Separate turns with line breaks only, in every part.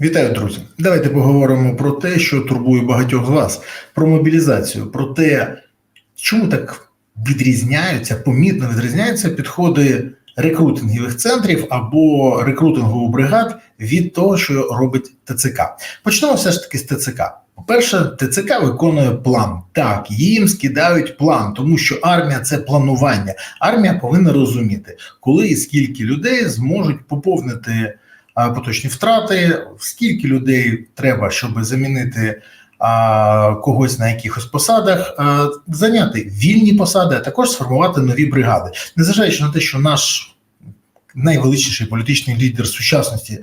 Вітаю, друзі. Давайте поговоримо про те, що турбує багатьох з вас, про мобілізацію, про те, чому так відрізняються, помітно відрізняються підходи рекрутингових центрів або рекрутингових бригад від того, що робить ТЦК. Почнемо все ж таки з ТЦК. По-перше, ТЦК виконує план. Так, їм скидають план, тому що армія це планування. Армія повинна розуміти, коли і скільки людей зможуть поповнити поточні втрати, скільки людей треба, щоб замінити а, когось на якихось посадах, а, зайняти вільні посади, а також сформувати нові бригади, незважаючи на те, що наш найвеличніший політичний лідер сучасності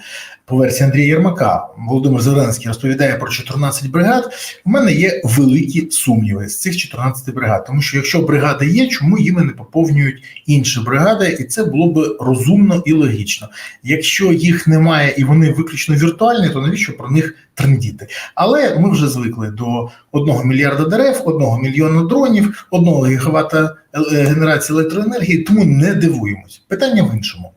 по версії Андрія Єрмака Володимир Зеленський розповідає про 14 бригад. У мене є великі сумніви з цих 14 бригад, тому що якщо бригади є, чому їми не поповнюють інші бригади, і це було би розумно і логічно. Якщо їх немає і вони виключно віртуальні, то навіщо про них трендіти? Але ми вже звикли до одного мільярда дерев, одного мільйона дронів, одного гігавата е, генерації електроенергії, тому не дивуємось. Питання в іншому.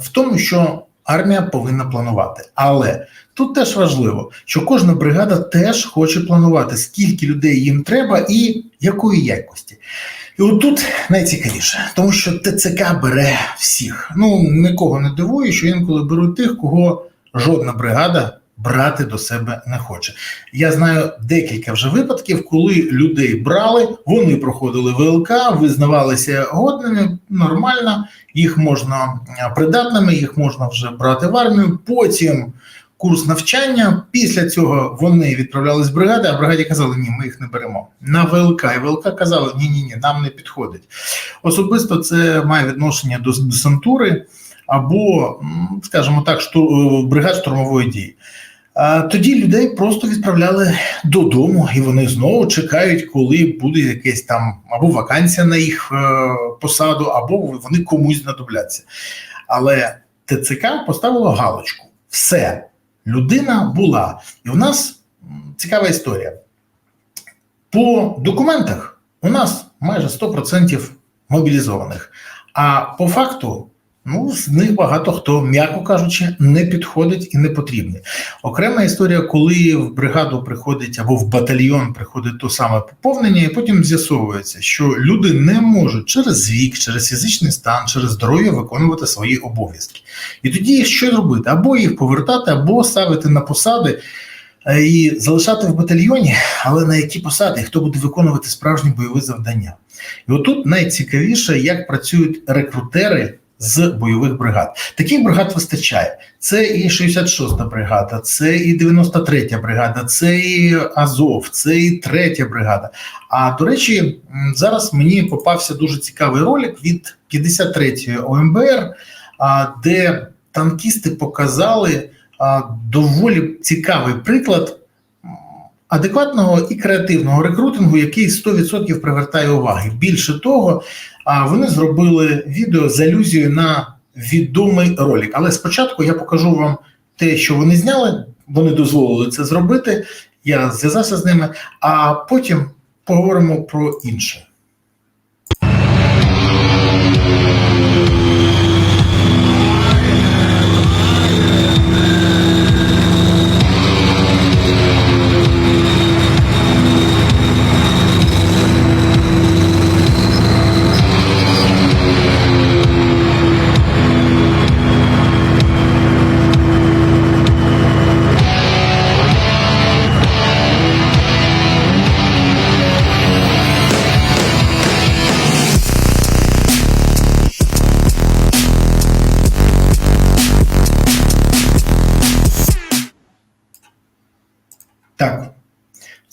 В тому, що армія повинна планувати, але тут теж важливо, що кожна бригада теж хоче планувати, скільки людей їм треба і якої якості. І отут найцікавіше, тому що ТЦК бере всіх. Ну нікого не дивує, що інколи беруть тих, кого жодна бригада брати до себе не хоче. Я знаю декілька вже випадків, коли людей брали, вони проходили ВЛК, визнавалися годними, нормально, їх можна придатними, їх можна вже брати в армію. Потім курс навчання. Після цього вони відправлялись в бригади, а бригаді казали, ні, ми їх не беремо. На ВЛК і ВЛК казали, ні, ні, ні, нам не підходить. Особисто це має відношення до десантури або, скажімо так, штур... бригад штурмової дії. Тоді людей просто відправляли додому, і вони знову чекають, коли буде якась там або вакансія на їх е, посаду, або вони комусь знадобляться. Але ТЦК поставило галочку: все, людина була. І у нас цікава історія. По документах у нас майже 100% мобілізованих, а по факту. Ну, з них багато хто, м'яко кажучи, не підходить і не потрібний. Окрема історія, коли в бригаду приходить або в батальйон приходить то саме поповнення, і потім з'ясовується, що люди не можуть через вік, через фізичний стан, через здоров'я виконувати свої обов'язки. І тоді що робити? Або їх повертати, або ставити на посади. І залишати в батальйоні, але на які посади, хто буде виконувати справжні бойові завдання? І отут найцікавіше, як працюють рекрутери з бойових бригад. Таких бригад вистачає. Це і 66-та бригада, це і 93-я бригада, це і Азов, це і третя бригада. А до речі, зараз мені попався дуже цікавий ролик від 53-ї ОМБР, де танкісти показали доволі цікавий приклад. Адекватного і креативного рекрутингу, який 100% привертає уваги. Більше того, а вони зробили відео з алюзією на відомий ролик. Але спочатку я покажу вам те, що вони зняли. Вони дозволили це зробити. Я зв'язався з ними, а потім поговоримо про інше.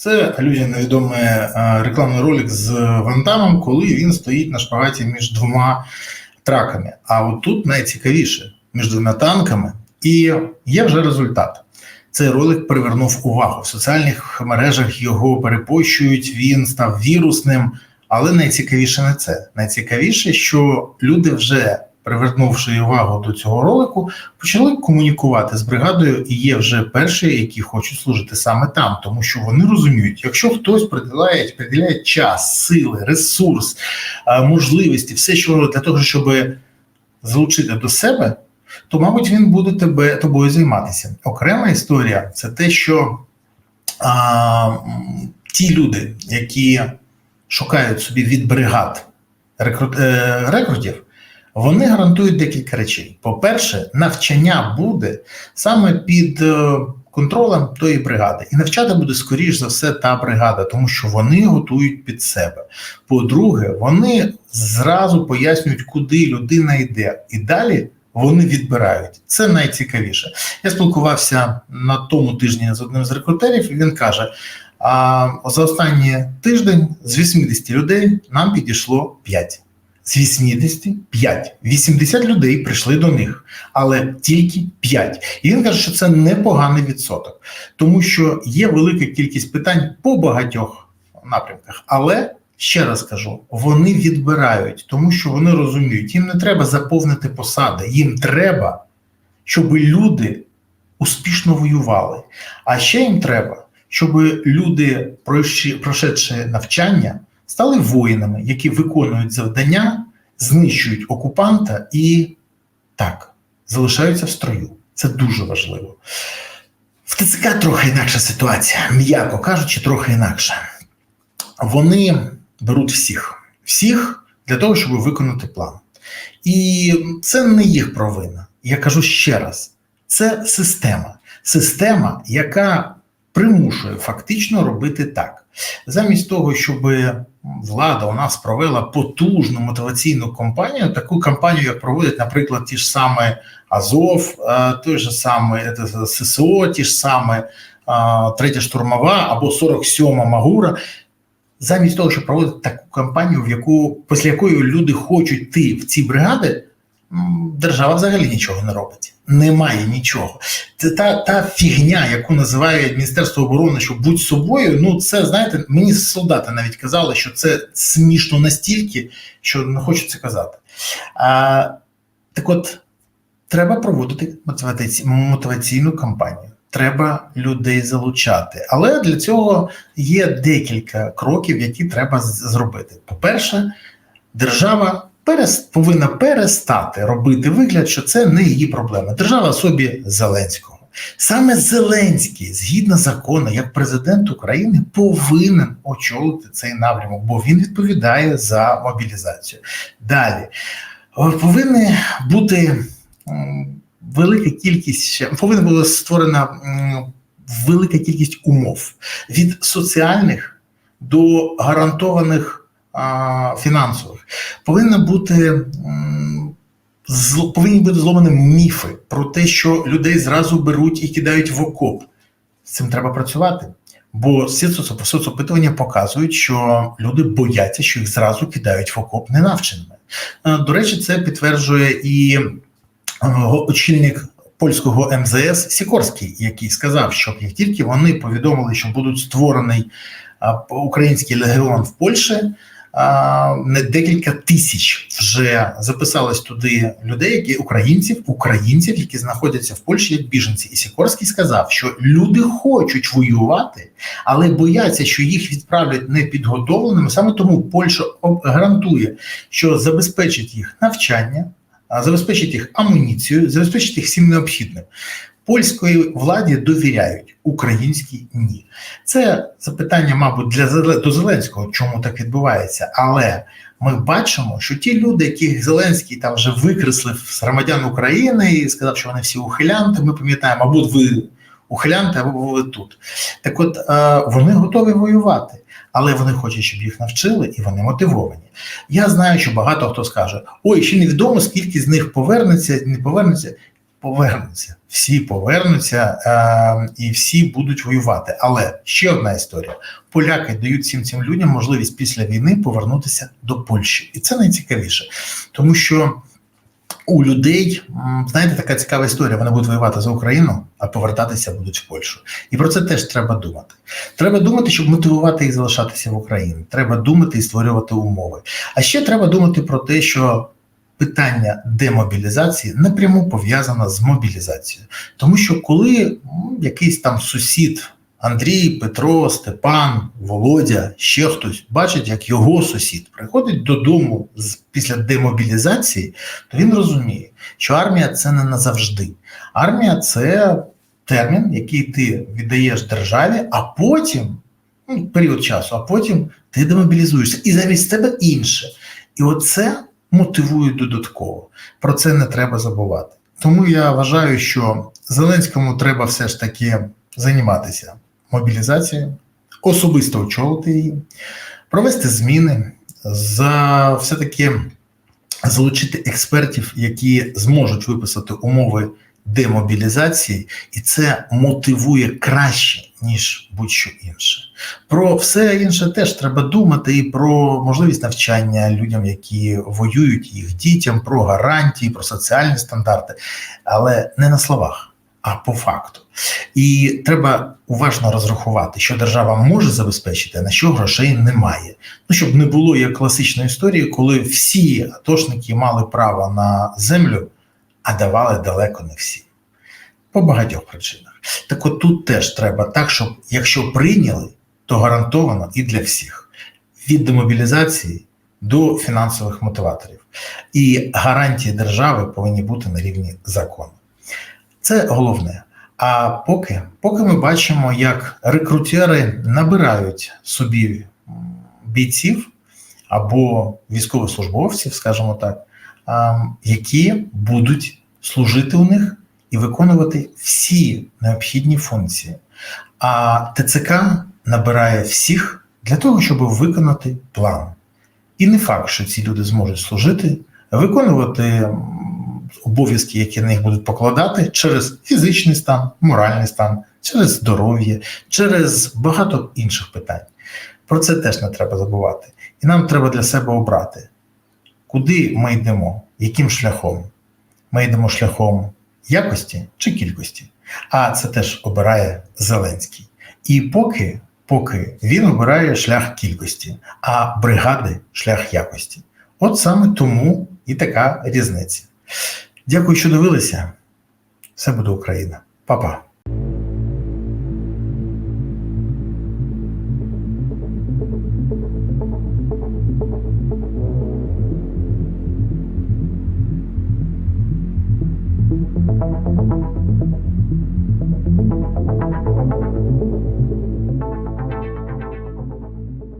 Це алюзія на відомий е, рекламний ролик з Вантамом, коли він стоїть на шпагаті між двома траками. А от тут найцікавіше між двома танками, і є вже результат. Цей ролик привернув увагу. В соціальних мережах його перепощують, він став вірусним. Але найцікавіше не це. Найцікавіше, що люди вже привернувши увагу до цього ролику, почали комунікувати з бригадою, і є вже перші, які хочуть служити саме там, тому що вони розуміють, якщо хтось приділяє, приділяє час, сили, ресурс, можливості, все, що для того, щоб залучити до себе. то мабуть він буде тебе тобою займатися. Окрема історія це те, що а, ті люди, які шукають собі від бригад рекрут, е, рекрутів, вони гарантують декілька речей. По-перше, навчання буде саме під е, контролем тої бригади, і навчати буде скоріш за все та бригада, тому що вони готують під себе. По-друге, вони зразу пояснюють, куди людина йде, і далі. Вони відбирають це найцікавіше. Я спілкувався на тому тижні з одним з рекрутерів, і він каже: а за останній тиждень з 80 людей нам підійшло 5. З 80 – 5. 80 людей прийшли до них, але тільки 5. І він каже, що це непоганий відсоток, тому що є велика кількість питань по багатьох напрямках. Але ще раз кажу, вони відбирають, тому що вони розуміють, їм не треба заповнити посади, їм треба, щоб люди успішно воювали. А ще їм треба, щоб люди, пройшли- прошедши навчання, стали воїнами, які виконують завдання, знищують окупанта і так залишаються в строю. Це дуже важливо. В ТЦК трохи інакша ситуація, м'яко кажучи, трохи інакша. Вони беруть всіх, всіх для того, щоб виконати план. І це не їх провина. Я кажу ще раз: це система. Система, яка примушує фактично робити так. Замість того, щоб влада у нас провела потужну мотиваційну кампанію, таку кампанію, як проводять, наприклад, ті ж саме Азов, е, той же саме ССО, ті ж саме е, третя штурмова або 47-ма Магура. Замість того, щоб проводити таку кампанію, в яку після якої люди хочуть йти в ці бригади, держава взагалі нічого не робить. Немає нічого. Це та, та фігня, яку називає Міністерство оборони, що будь собою. Ну, це знаєте, мені солдати навіть казали, що це смішно настільки, що не хочу це казати. А, так от, треба проводити мотиваці- мотиваційну кампанію. Треба людей залучати, але для цього є декілька кроків, які треба зробити. По-перше, держава перес, повинна перестати робити вигляд, що це не її проблема. Держава собі Зеленського. Саме Зеленський, згідно закону, як президент України, повинен очолити цей напрямок, бо він відповідає за мобілізацію. Далі О, повинні бути велика кількість повинна була створена велика кількість умов від соціальних до гарантованих фінансових. Повинна бути повинні бути зломані міфи про те, що людей зразу беруть і кидають в окоп. З цим треба працювати. Бо соцопитування показують, що люди бояться, що їх зразу кидають в окоп ненавченими. До речі, це підтверджує і е, очільник польського МЗС Сікорський, який сказав, що як тільки вони повідомили, що будуть створений український легіон в Польщі, не декілька тисяч вже записалось туди людей, які українців, українців, які знаходяться в Польщі як біженці. І Сікорський сказав, що люди хочуть воювати, але бояться, що їх відправлять непідготовленими. Саме тому Польща гарантує, що забезпечить їх навчання, забезпечить їх амуніцією, забезпечить їх всім необхідним. Польської владі довіряють, українській ні. Це запитання, мабуть, для до Зеленського, чому так відбувається. Але ми бачимо, що ті люди, яких Зеленський там вже викреслив з громадян України і сказав, що вони всі ухилянти, ми пам'ятаємо, або ви ухилянти, або ви тут. Так от е, вони готові воювати, але вони хочуть, щоб їх навчили, і вони мотивовані. Я знаю, що багато хто скаже: ой, ще невідомо, скільки з них повернеться, не повернеться. Повернуться, всі повернуться е, і всі будуть воювати. Але ще одна історія: поляки дають всім цим людям можливість після війни повернутися до Польщі, і це найцікавіше, тому що у людей знаєте така цікава історія. Вони будуть воювати за Україну, а повертатися будуть в Польщу. І про це теж треба думати. Треба думати, щоб мотивувати їх залишатися в Україні. Треба думати і створювати умови. А ще треба думати про те, що питання демобілізації напряму пов'язано з мобілізацією, тому що коли м, якийсь там сусід Андрій, Петро, Степан, Володя, ще хтось бачить, як його сусід приходить додому після демобілізації, то він розуміє, що армія це не назавжди. Армія це термін, який ти віддаєш державі, а потім ну, період часу, а потім ти демобілізуєшся і замість тебе інше. І оце мотивує додатково. Про це не треба забувати. Тому я вважаю, що Зеленському треба все ж таки займатися мобілізацією, особисто очолити її, провести зміни, за все-таки залучити експертів, які зможуть виписати умови демобілізації, і це мотивує краще, ніж будь-що інше. Про все інше теж треба думати і про можливість навчання людям, які воюють їх дітям, про гарантії, про соціальні стандарти, але не на словах. А по факту, і треба уважно розрахувати, що держава може забезпечити, а на що грошей немає. Ну щоб не було як класичної історії, коли всі атошники мали право на землю а давали далеко не всі. По багатьох причинах. Так от тут теж треба так, щоб якщо прийняли, то гарантовано і для всіх. Від демобілізації до фінансових мотиваторів. І гарантії держави повинні бути на рівні закону. Це головне. А поки, поки ми бачимо, як рекрутери набирають собі бійців або військовослужбовців, скажімо так, які будуть служити у них і виконувати всі необхідні функції. А ТЦК набирає всіх для того, щоб виконати план. І не факт, що ці люди зможуть служити, виконувати обов'язки, які на них будуть покладати через фізичний стан, моральний стан, через здоров'я, через багато інших питань. Про це теж не треба забувати. І нам треба для себе обрати, Куди ми йдемо? Яким шляхом? Ми йдемо шляхом якості чи кількості? А це теж обирає Зеленський. І поки поки він обирає шлях кількості, а бригади шлях якості. От саме тому і така різниця. Дякую, що дивилися. Все буде Україна. Па-па.